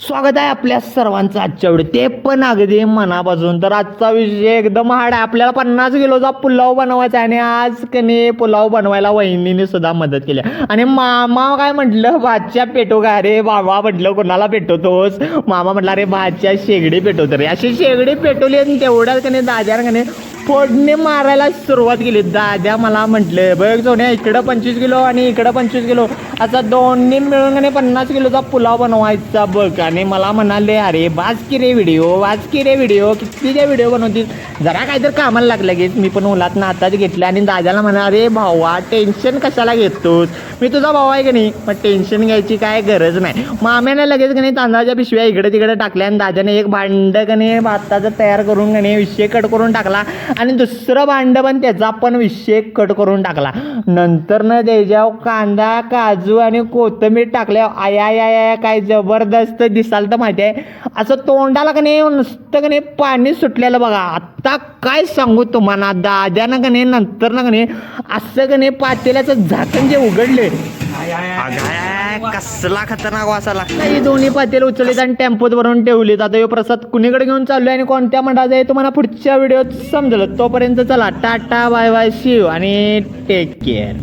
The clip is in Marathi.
स्वागत आहे आपल्या सर्वांचं आजच्या वेळी. ते पण अगदी मनापासून. तर आजचा विषय एकदम हाड आहे. आपल्याला पन्नास किलोचा पुलाव बनवायचा आहे आणि आज कनी पुलाव बनवायला वहिनीने सुद्धा मदत केली आणि मामा काय म्हटलं? भातच्या पेटो का अरे बाबा म्हटलं कोणाला पेटवतोस? मामा म्हटलं अरे भातच्या शेगडी पेटवतो रे. अशी शेगडी पेटवली आणि तेवढ्यात कने दाद्यानं कने फोडणी मारायला सुरुवात केली. दाद्या मला म्हटलं बघ सोन्या इकडं पंचवीस किलो आणि इकडं पंचवीस किलो. असा दोन्ही मिळून आणि पन्नास किलोचा पुलाव बनवायचा बघ. आणि मला म्हणाले अरे वाच की रे व्हिडिओ वाच की रे व्हिडिओ. किती जे व्हिडिओ बनवतील जरा काहीतरी कामाला लागलं लगेच मी पण उलात आताच घेतलं आणि दादाला म्हणा अरे भावा टेन्शन कशाला घेतोस? मी तुझा भाऊ आहे की नाही? मग टेन्शन घ्यायची काय गरज नाही. माम्याने लगेच की नाही तांदळाच्या पिशव्या इकडे तिकडे टाकल्या आणि दादाने एक भांड का नाही भाताचं तयार करून का विषय कट करून टाकला. आणि दुसरं भांडं पण त्याचा पण विषय कट करून टाकला. नंतर न त्याच्यावर कांदा काजू आणि कोथिंबीर टाकल्या आया आया काय जबरदस्त दिसाल तर माहिती आहे. असं तोंडाला का नाही नुसतं का नाही पाणी सुटलेलं बघा. आत्ता काय सांगू तुम्हाला? दाद्यानं का नाही नंतर ना का नाही असं का नाही पातेल्याचं झाकण जे उघडले. अगाय, कसला खतरनाक वासा लागला ही दोन्ही पातेल उचललीत आणि टेम्पोत भरून ठेवलीत. आता हे प्रसाद कुणीकडे घेऊन चाललोय आणि कोणत्या मंडळाचा आहे तुम्हाला पुढच्या व्हिडिओत समजलं. तोपर्यंत चला टाटा बाय बाय शिव आणि टेक केअर